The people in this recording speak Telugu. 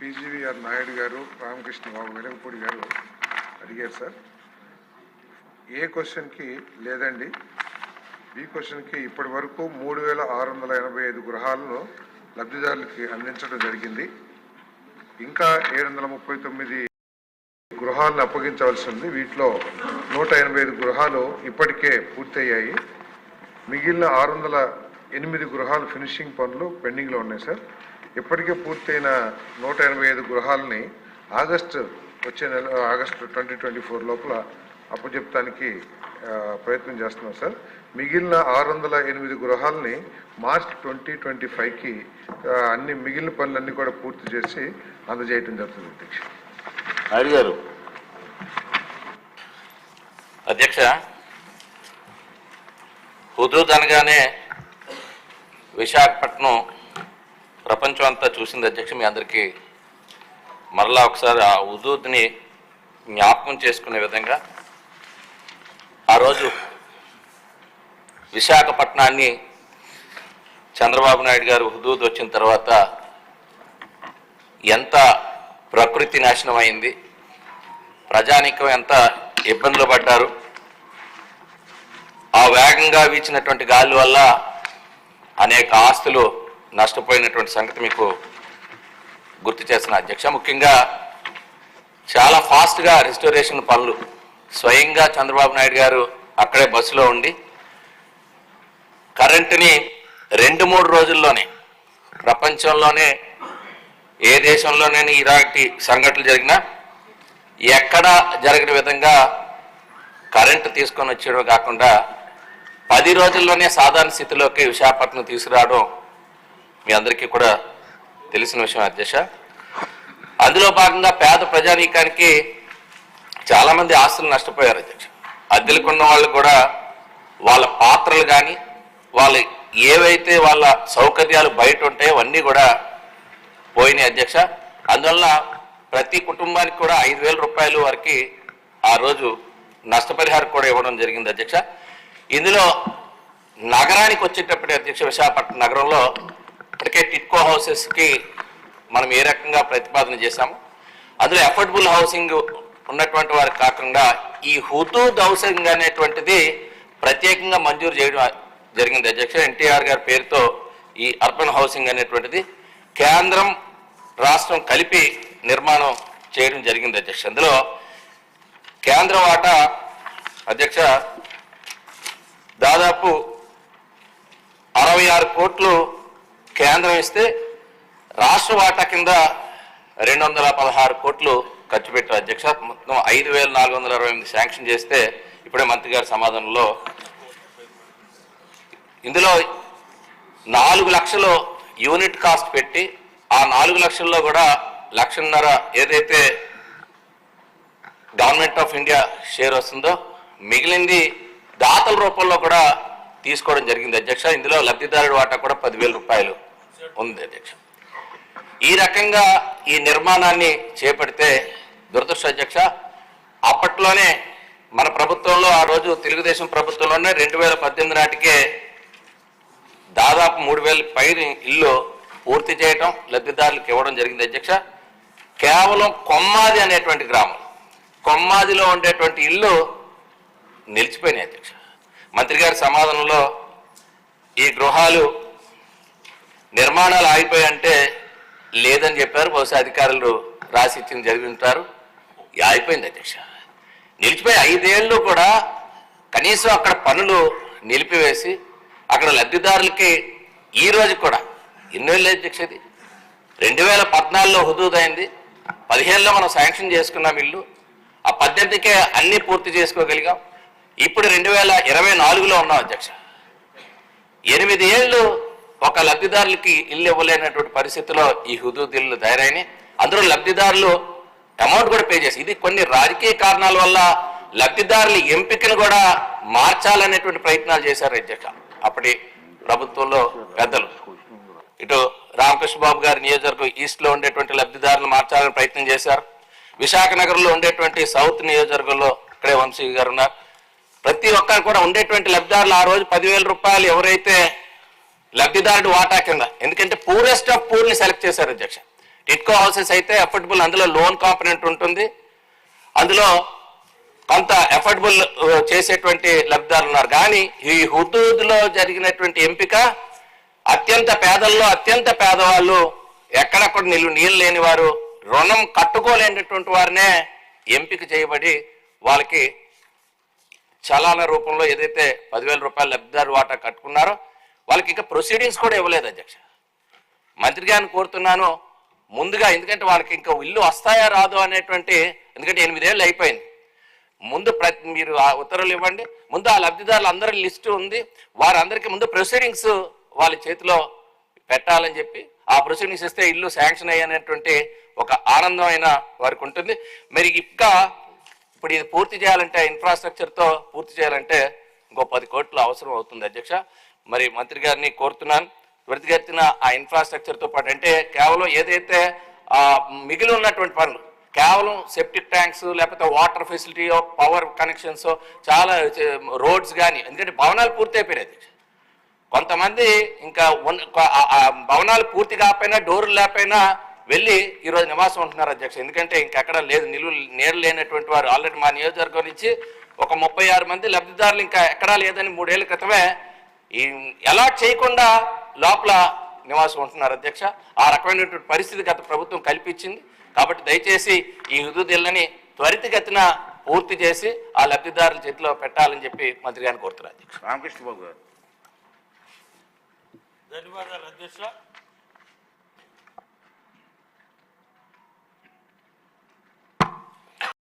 పీజీవీఆర్ నాయుడు గారు రామకృష్ణ బాబు వెలగపూడి గారు అడిగారు సార్. ఏ క్వశ్చన్కి లేదండి. బి క్వశ్చన్కి ఇప్పటి వరకు మూడు వేల ఆరు వందల ఎనభై ఐదు గృహాలను లబ్ధిదారులకి అందించడం జరిగింది. ఇంకా ఏడు వందల ముప్పై తొమ్మిది గృహాలను అప్పగించవలసి ఉంది. వీటిలో నూట ఎనభై ఐదు గృహాలు ఇప్పటికే పూర్తయ్యాయి. మిగిలిన ఆరు వందల ఎనిమిది గృహాలు ఫినిషింగ్ పనులు పెండింగ్లో ఉన్నాయి సార్. ఇప్పటికే పూర్తయిన నూట ఎనభై ఐదు గృహాలని ఆగస్టు వచ్చే నెల ఆగస్టు ట్వంటీ ట్వంటీ ఫోర్ లోపల అప్పచెప్పడానికి ఆ, ప్రయత్నం చేస్తున్నాం సార్. మిగిలిన ఆరు వందల ఎనిమిది గృహాలని మార్చ్ ట్వంటీ ట్వంటీ ఫైవ్కి అన్ని మిగిలిన పనులన్నీ కూడా పూర్తి చేసి అందజేయటం జరుగుతుంది అధ్యక్ష. నాయుడు గారు. అధ్యక్ష హుదూద్ అనగానే విశాఖపట్నం ప్రపంచం అంతా చూసింది అధ్యక్ష మీ అందరికీ. మరలా ఒకసారి ఆ ఉదూద్ని జ్ఞాపకం చేసుకునే విధంగా ఆ రోజు విశాఖపట్నాన్ని చంద్రబాబు నాయుడు గారు హుదూద్ వచ్చిన తర్వాత ఎంత ప్రకృతి నాశనం అయింది ప్రజానీకం ఎంత ఇబ్బందులు పడ్డారు ఆ వేగంగా వీచినటువంటి గాలి వల్ల అనేక ఆస్తులు నష్టపోయినటువంటి సంగతి మీకు గుర్తు చేసిన అధ్యక్ష. ముఖ్యంగా చాలా ఫాస్ట్గా రిస్టోరేషన్ పనులు స్వయంగా చంద్రబాబు నాయుడు గారు అక్కడే బస్సులో ఉండి కరెంటుని రెండు మూడు రోజుల్లోనే ప్రపంచంలోనే ఏ దేశంలోనే ఇలాంటి సంఘటనలు జరిగినా ఎక్కడ జరిగిన విధంగా కరెంటు తీసుకొని వచ్చేయడం కాకుండా పది రోజుల్లోనే సాధారణ స్థితిలోకి విశాఖపట్నం తీసుకురావడం మీ అందరికీ కూడా తెలిసిన విషయం అధ్యక్ష. అందులో భాగంగా పేద ప్రజానీకానికి చాలామంది ఆస్తులు నష్టపోయారు అధ్యక్ష. అద్దెలకున్న వాళ్ళు కూడా వాళ్ళ పాత్రలు కానీ వాళ్ళ ఏవైతే వాళ్ళ సౌకర్యాలు బయట ఉంటాయో అవన్నీ కూడా పోయినాయి అధ్యక్ష. అందువల్ల ప్రతి కుటుంబానికి కూడా ఐదు వేల రూపాయలు వరకు ఆ రోజు నష్టపరిహారం కూడా ఇవ్వడం జరిగింది అధ్యక్ష. ఇందులో నగరానికి వచ్చేటప్పుడు అధ్యక్ష విశాఖపట్నం నగరంలో ఇప్పటికే టిట్కో హౌసెస్కి మనం ఏ రకంగా ప్రతిపాదన చేశాము అందులో అఫోర్డబుల్ హౌసింగ్ ఉన్నటువంటి వారికి కాకుండా ఈ హుతూద్ హౌసింగ్ అనేటువంటిది ప్రత్యేకంగా మంజూరు చేయడం జరిగింది. అధ్యక్ష ఎన్టీఆర్ గారి పేరుతో ఈ అర్బన్ హౌసింగ్ అనేటువంటిది కేంద్రం రాష్ట్రం కలిపి నిర్మాణం చేయడం జరిగింది అధ్యక్ష. అందులో కేంద్ర వాటా అధ్యక్ష దాదాపు అరవై ఆరు కోట్లు కేంద్రం ఇస్తే రాష్ట్ర వాటా కింద రెండు వందల పదహారు కోట్లు ఖర్చు పెట్టారు. అధ్యక్ష మొత్తం ఐదు వేల నాలుగు వందల అరవై ఎనిమిది శాంక్షన్ చేస్తే ఇప్పుడే మంత్రి గారి సమాధానంలో ఇందులో నాలుగు లక్షలు యూనిట్ కాస్ట్ పెట్టి ఆ నాలుగు లక్షల్లో కూడా లక్షన్నర ఏదైతే గవర్నమెంట్ ఆఫ్ ఇండియా షేర్ వస్తుందో మిగిలింది దాతల రూపంలో కూడా తీసుకోవడం జరిగింది. అధ్యక్ష ఇందులో లబ్ధిదారుడి వాటా కూడా పదివేల రూపాయలు. ఉంది అధ్యక్ష. ఈ రకంగా ఈ నిర్మాణాన్ని చేపడితే దురదృష్ట అధ్యక్ష అప్పట్లోనే మన ప్రభుత్వంలో ఆ రోజు తెలుగుదేశం ప్రభుత్వంలోనే రెండు వేల పద్దెనిమిది నాటికే దాదాపు మూడు వేల పైన ఇల్లు పూర్తి చేయటం లబ్ధిదారులకు ఇవ్వడం జరిగింది అధ్యక్ష. కేవలం కొమ్మాది అనేటువంటి గ్రామం కొమ్మాదిలో ఉండేటువంటి ఇల్లు నిలిచిపోయినాయి అధ్యక్ష. మంత్రి గారి సమాధానంలో ఈ గృహాలు నిర్మాణాలు ఆగిపోయాయంటే లేదని చెప్పారు. బహుశా అధికారులు రాసి ఇచ్చింది జరిగి ఉంటారు. ఆగిపోయింది అధ్యక్ష. నిలిచిపోయి ఐదేళ్ళు కూడా కనీసం అక్కడ పనులు నిలిపివేసి అక్కడ లబ్ధిదారులకి ఈ రోజు కూడా ఎన్నేళ్ళు అధ్యక్ష ఇది. రెండు వేల పద్నాలుగులో హుదూదైంది. పదిహేనులో మనం శాంక్షన్ చేసుకున్నాం ఇల్లు. ఆ పద్దెనిమిదికే అన్ని పూర్తి చేసుకోగలిగాం. ఇప్పుడు రెండు వేల ఇరవై నాలుగులో ఉన్నాం అధ్యక్ష. ఎనిమిది ఏళ్ళు ఒక లబ్ధిదారులకి ఇల్లు ఇవ్వలేనటువంటి పరిస్థితిలో ఈ హుదూద్ ఇల్లు తయారైనాయి. అందులో లబ్ధిదారులు అమౌంట్ కూడా పే చేసి ఇది కొన్ని రాజకీయ కారణాల వల్ల లబ్ధిదారుల ఎంపికను కూడా మార్చాలనేటువంటి ప్రయత్నాలు చేశారు అధ్యక్ష. అప్పటి ప్రభుత్వంలో పెద్దలు. ఇటు రామకృష్ణ బాబు గారి నియోజకవర్గం ఈస్ట్లో ఉండేటువంటి లబ్ధిదారులు మార్చాలని ప్రయత్నం చేశారు. విశాఖ నగరంలో ఉండేటువంటి సౌత్ నియోజకవర్గంలో ఇక్కడే వంశీ గారు ఉన్నారు. ప్రతి ఒక్కరు కూడా ఉండేటువంటి లబ్ధిదారులు ఆ రోజు పదివేల రూపాయలు ఎవరైతే లబ్ధిదారుడు వాటా కింద. ఎందుకంటే పూరెస్ట్ ఆఫ్ పూర్ని సెలెక్ట్ చేశారు అధ్యక్ష. టిట్కో హౌసెస్ అయితే అఫోర్డబుల్ అందులో లోన్ కాంపనెంట్ ఉంటుంది. అందులో కొంత ఎఫర్డబుల్ చేసేటువంటి లబ్ధిదారులు ఉన్నారు. కానీ ఈ హుదూద్లో జరిగినటువంటి ఎంపిక అత్యంత పేదల్లో అత్యంత పేదవాళ్ళు ఎక్కడక్కడ నిల్లు నీళ్ళు లేని వారు రుణం కట్టుకోలేనటువంటి వారినే ఎంపిక చేయబడి వాళ్ళకి చలాన రూపంలో ఏదైతే పదివేల రూపాయలు లబ్ధిదారు వాటా కట్టుకున్నారో వాళ్ళకి ఇంకా ప్రొసీడింగ్స్ కూడా ఇవ్వలేదు అధ్యక్ష. మంత్రి గారిని కోరుతున్నాను ముందుగా ఎందుకంటే వాళ్ళకి ఇంకా ఇల్లు వస్తాయా రాదు అనేటువంటి ఎందుకంటే ఎనిమిదేళ్ళు అయిపోయింది. ముందు ప్రతి మీరు ఆ ఉత్తర్వులు ఇవ్వండి. ముందు ఆ లబ్ధిదారులు అందరి లిస్టు ఉంది. వారందరికీ ముందు ప్రొసీడింగ్స్ వాళ్ళ చేతిలో పెట్టాలని చెప్పి ఆ ప్రొసీడింగ్స్ ఇస్తే ఇల్లు శాంక్షన్ అయ్యనేటువంటి ఒక ఆనందమైన వారికి ఉంటుంది. మరి ఇంకా ఇప్పుడు ఇది పూర్తి చేయాలంటే ఇన్ఫ్రాస్ట్రక్చర్తో పూర్తి చేయాలంటే ఇంకో పది కోట్లు అవసరం అవుతుంది అధ్యక్ష. మరి మంత్రి గారిని కోరుతున్నాను. త్వరితగతిన ఆ ఇన్ఫ్రాస్ట్రక్చర్తో పాటు అంటే కేవలం ఏదైతే మిగిలి ఉన్నటువంటి పనులు కేవలం సెప్టిక్ ట్యాంక్స్ లేకపోతే వాటర్ ఫెసిలిటీ పవర్ కనెక్షన్స్ చాలా రోడ్స్ కానీ ఎందుకంటే భవనాలు పూర్తి అయిపోయాయి కొంతమంది ఇంకా భవనాలు పూర్తి కాకపోయినా డోర్లు లేకపోయినా వెళ్ళి ఈరోజు నివాసం ఉంటున్నారు అధ్యక్ష. ఎందుకంటే ఇంకెక్కడ లేదు నిలువ నీరు లేనటువంటి వారు. ఆల్రెడీ మా నియోజకవర్గం నుంచి ఒక ముప్పై ఆరు మంది లబ్ధిదారులు ఇంకా ఎక్కడా లేదని మూడేళ్ళ క్రితమే ఈ అలాట్ చేయకుండా లోపల నివాసం ఉంటున్నారు అధ్యక్ష. ఆ రకమైనటువంటి పరిస్థితి గత ప్రభుత్వం కల్పించింది. కాబట్టి దయచేసి ఈ హుదూదిల్లని త్వరితగతిన పూర్తి చేసి ఆ లబ్ధిదారుల చేతిలో పెట్టాలని చెప్పి మంత్రి గారిని కోరుతున్నారు అధ్యక్ష. రామకృష్ణ బాబు గారు. ధన్యవాదాలు అధ్యక్ష.